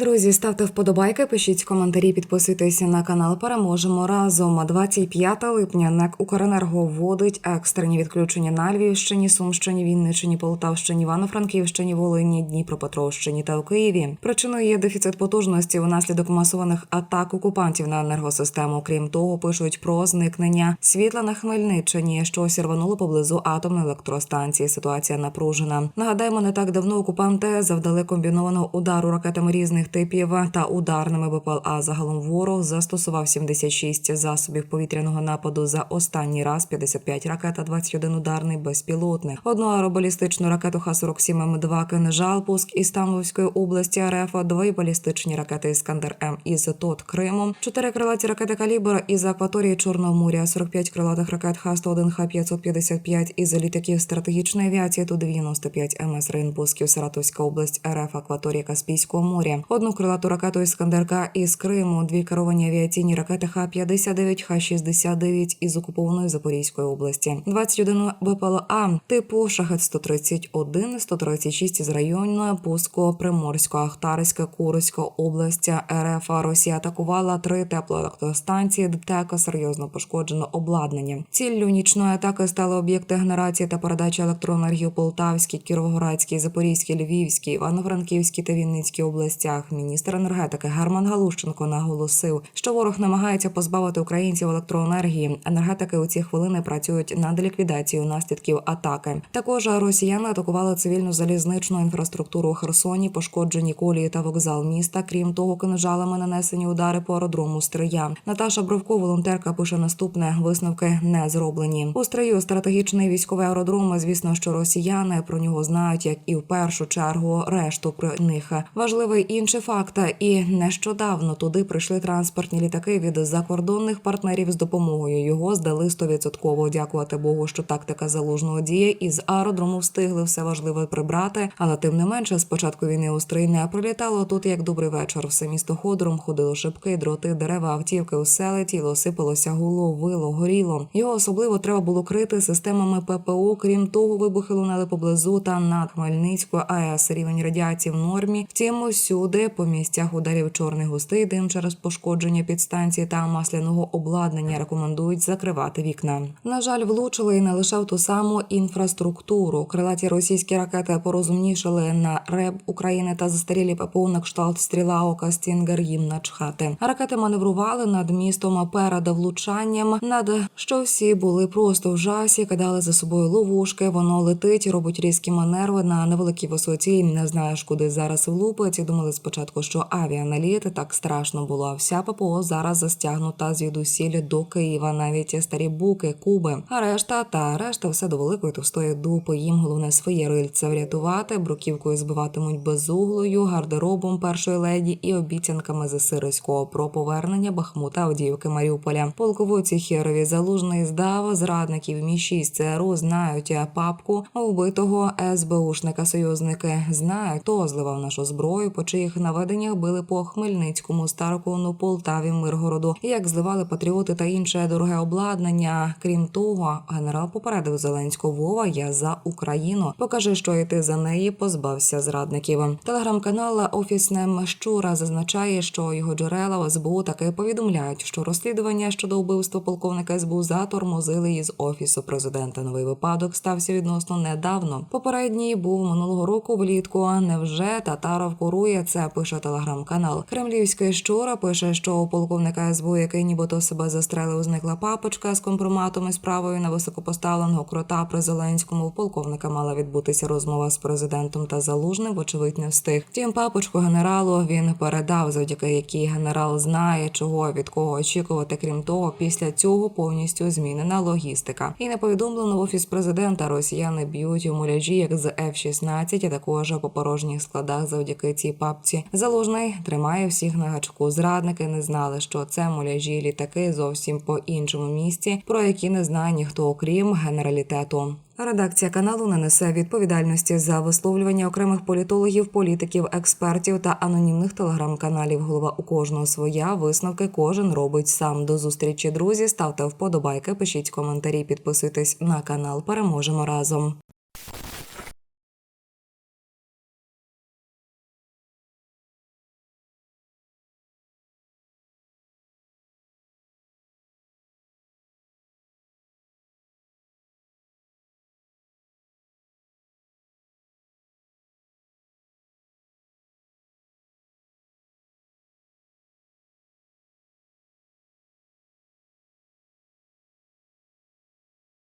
Друзі, ставте вподобайки, пишіть коментарі, підписуйтесь на канал. Переможемо разом. 25 липня НЕК Укренерго вводить екстрені відключення на Львівщині, Сумщині, Вінниччині, Полтавщині, Івано-Франківщині, Волині, Дніпропетровщині та у Києві. Причиною є дефіцит потужності внаслідок масованих атак окупантів на енергосистему. Крім того, пишуть про зникнення світла на Хмельниччині, що сірвануло поблизу атомної електростанції. Ситуація напружена. Нагадаємо, не так давно окупанти завдали комбінованого удару ракетами різних типів та ударними БПЛА. Загалом ворог застосував 76 засобів повітряного нападу за останній раз, 55 ракет та 21 ударний безпілотник. Одну аеробалістичну ракету Х-47 М2 «Кинжал», пуск із Тамбовської області РФ, дві балістичні ракети Іскандер М із ТОТ Криму, чотири крилаті ракети Калібр із акваторії Чорного моря, 45 крилатих ракет Х-101, Х-555 із літаків стратегічної авіації Ту-95 МС Рейнпусків, Саратовська область РФ, акваторія Каспійського моря, одну крилату ракету Іскандерка із Криму, дві керовані авіаційні ракети Х-59, Х-69 із окупованої Запорізької області, 21 БПЛА типу Шахет-131, 136 із району пуску Приморського, Ахтарська, Курська область РФ. Росія атакувала три теплоелектростанції, ДТЕК серйозно пошкоджено обладнання. Ціллю нічної атаки стали об'єкти генерації та передачі електроенергії у Полтавській, Кіровоградській, Запорізькій, Львівській, Івано-Франківській та Вінницькій областях. Міністр енергетики Герман Галущенко наголосив, що ворог намагається позбавити українців електроенергії. Енергетики у ці хвилини працюють над ліквідацією наслідків атаки. Також росіяни атакували цивільну залізничну інфраструктуру у Херсоні, пошкоджені колії та вокзал міста. Крім того, кинжалами нанесені удари по аеродрому Стрия. Наташа Бровко, волонтерка, пише наступне: висновки не зроблені. У Стрию стратегічний військовий аеродром. Звісно, що росіяни про нього знають, як і в першу чергу решту про них. Важливий інший факт. І нещодавно туди прийшли транспортні літаки від закордонних партнерів з допомогою. Його здали стовідсотково. Дякувати Богу, що тактика залужного діє. Із аеродрому встигли все важливе прибрати. Але тим не менше, з початку війни у Стрий не прилітало тут як добрий вечір. Все місто ходором ходило шибки, дроти, дерева, автівки усе тіло сипалося, гуло, вило, горіло. Його особливо треба було крити системами ППО. Крім того, вибухи лунали поблизу та над Хмельницькою АЕС. Рівень радіації в нормі. Втім, усюди по місцях ударів чорний густий дим через пошкодження підстанції та масляного обладнання рекомендують закривати вікна. На жаль, влучили і не лише в ту саму інфраструктуру. Крилаті російські ракети порозумнішали на РЕБ України та застарілі ППО на кшталт стріла ока Стінгер їм начхати. Ракети маневрували над містом перед влучанням, над що всі були просто в жасі, кидали за собою ловушки. Воно летить, робить різкі маневри на невеликій висоті. Не знаєш, куди зараз влупить. Думали спочатку, що авіаналіт так страшно було. А вся ППО зараз застягнута звідусіль до Києва, навіть старі буки, куби. А решта та решта все до великої товстої дупи. Їм головне своє рильце врятувати, бруківкою збиватимуть безуглою, гардеробом першої леді і обіцянками з Сириського про повернення Бахмута Авдіївки Маріуполя. Полководці Хєрові залужний здав зрадників мі 6 ЦРУ знають папку вбитого СБУшника. Союзники знають, хто зливав нашу зброю, по чиїх наведеннях били по Хмельницькому, Старокону, Полтаві, Миргороду, як зливали патріоти та інше дороге обладнання. Крім того, генерал попередив Зеленського Вова. Я за Україну. Покажи, що і ти за неї позбався зрадників. Телеграм-канал Офісне Щура зазначає, що його джерела в СБУ таки повідомляють, що розслідування щодо вбивства полковника СБУ затормозили із офісу президента. Новий випадок стався відносно недавно. Попередній був минулого року влітку. Невже Татаров курує це? Пише телеграм-канал. Кремлівський щура пише, що у полковника СБУ, який нібито себе застрелив, зникла папочка з компроматом і справою на високопоставленого крота при Зеленському. У полковника мала відбутися розмова з президентом та залужним. Вочевидь, не встиг. Втім, папочку генералу він передав, завдяки якій генерал знає, чого від кого очікувати. Крім того, після цього повністю змінена логістика. І не повідомлено в офіс президента. Росіяни б'ють у муляжі, як з F-16, а також по порожніх складах завдяки цій папці. Залужний тримає всіх на гачку. Зрадники не знали, що це муляжі літаки зовсім по іншому місці, про які не знає ніхто, окрім генералітету. Редакція каналу не несе відповідальності за висловлювання окремих політологів, політиків, експертів та анонімних телеграм-каналів. Голова у кожного своя висновки кожен робить сам. До зустрічі, друзі. Ставте вподобайки, пишіть коментарі, підписуйтесь на канал. Переможемо разом.